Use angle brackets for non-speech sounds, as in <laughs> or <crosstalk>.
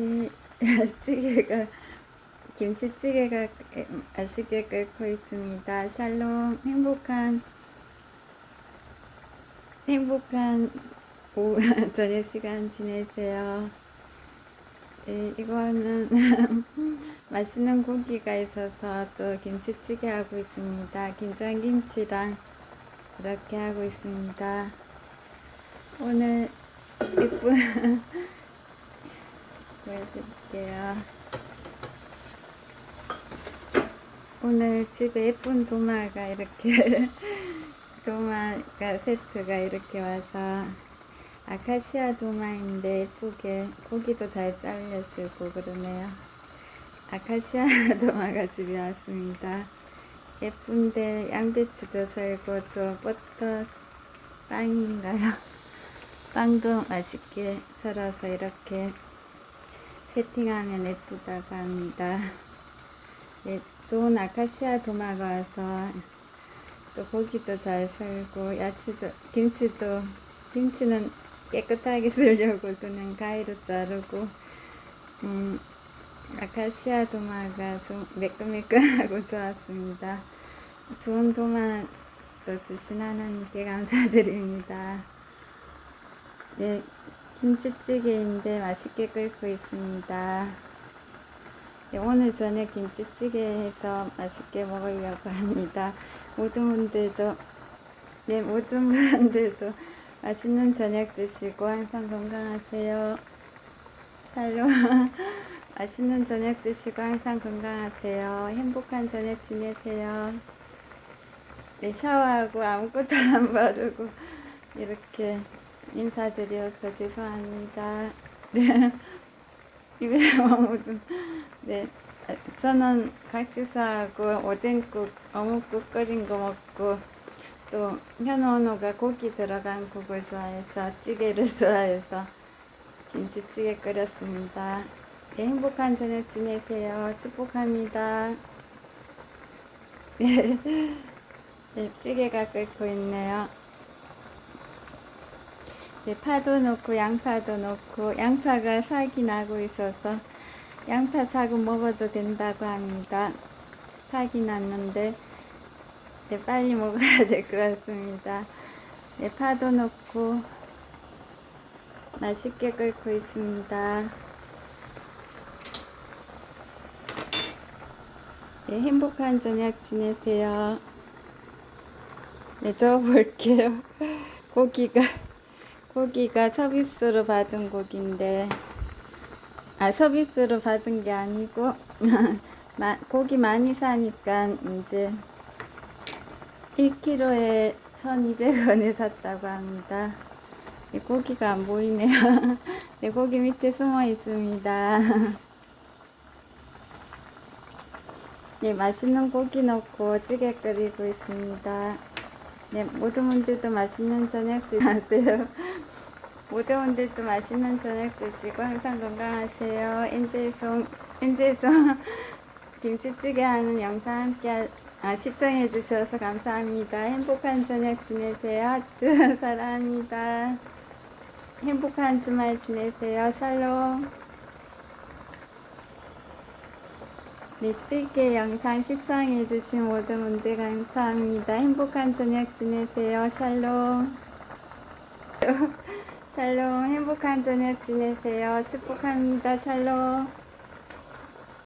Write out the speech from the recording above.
네, 찌개가 김치찌개가 맛있게 끓고 있습니다. 샬롬 행복한 행복한 오후 <laughs> 저녁 시간 지내세요. 네, 이거는 <laughs> 맛있는 고기가 있어서 또 김치찌개 하고 있습니다. 김장김치랑 이렇게 하고 있습니다. 오늘 예쁜 <laughs> 보여드릴게요. 오늘 집에 예쁜 도마가 이렇게 <laughs> 도마가 세트가 이렇게 와서 아카시아 도마인데 예쁘게 고기도 잘 잘려주고 그러네요. 아카시아 <laughs> 도마가 집에 왔습니다. 예쁜데 양배추도 썰고 또 버터 빵인가요? <laughs> 빵도 맛있게 썰어서 이렇게 세팅하면 예쁘다고 합니다. <laughs> 예, 좋은 아카시아 도마가 와서 또 고기도 잘 썰고 야채도 김치도 김치는 깨끗하게 <laughs> 썰려고 그냥 가위로 자르고 음, 아카시아 도마가 좀 매끈매끈하고 <laughs> 좋았습니다. 좋은 도마 또 주신 하나님께 감사드립니다. 네, 김치찌개인데 맛있게 끓고 있습니다. 네, 오늘 저녁 김치찌개 해서 맛있게 먹으려고 합니다. 모든 분들도, 네, 모든 분들도 맛있는 저녁 드시고 항상 건강하세요. 샬롬. <laughs> 맛있는 저녁 드시고 항상 건강하세요. 행복한 저녁 지내세요. 네, 샤워하고 아무것도 안 바르고 이렇게 인사드려서 죄송합니다. <laughs> 네. 입에 아무튼 네. 저는 각지사하고 오뎅국, 어묵국 끓인 거 먹고 또 현원호가 고기 들어간 국을 좋아해서 찌개를 <laughs> 좋아해서 김치찌개 끓였습니다. 네, 행복한 저녁 지내세요. 축복합니다. <laughs> 네, 네, 찌개가 끓고 있네요. 네, 파도 넣고 양파도 넣고 양파가 살기 나고 있어서 양파 사고 먹어도 된다고 합니다. 살기 났는데 네, 빨리 먹어야 <laughs> 될 것 같습니다. 네, 파도 넣고 맛있게 끓고 있습니다. 네, 행복한 저녁 지내세요. 네, 저 볼게요. <laughs> 고기가 고기가 서비스로 받은 고기인데 아 서비스로 받은 게 아니고 <laughs> 마, 고기 많이 사니까 이제 1kg에 1200원에 샀다고 합니다. 네, 고기가 안 보이네요. <laughs> 네, 고기 밑에 숨어 있습니다. <laughs> 네, 맛있는 고기 넣고 찌개 끓이고 있습니다. 네, 모든 분들도 맛있는 저녁 드세요. <laughs> 모든 분들도 맛있는 저녁 드시고 항상 건강하세요. 엔제송, 엔제송 <laughs> 김치찌개 하는 영상 함께 아, 시청해 주셔서 감사합니다. 행복한 저녁 지내세요. <laughs> 사랑합니다. 행복한 주말 지내세요. 샬롬. 네, 찌개 영상 시청해주신 모든 분들 감사합니다. 행복한 저녁 지내세요. 샬롬. <laughs> 샬롬, 행복한 저녁 지내세요. 축복합니다. 샬롬.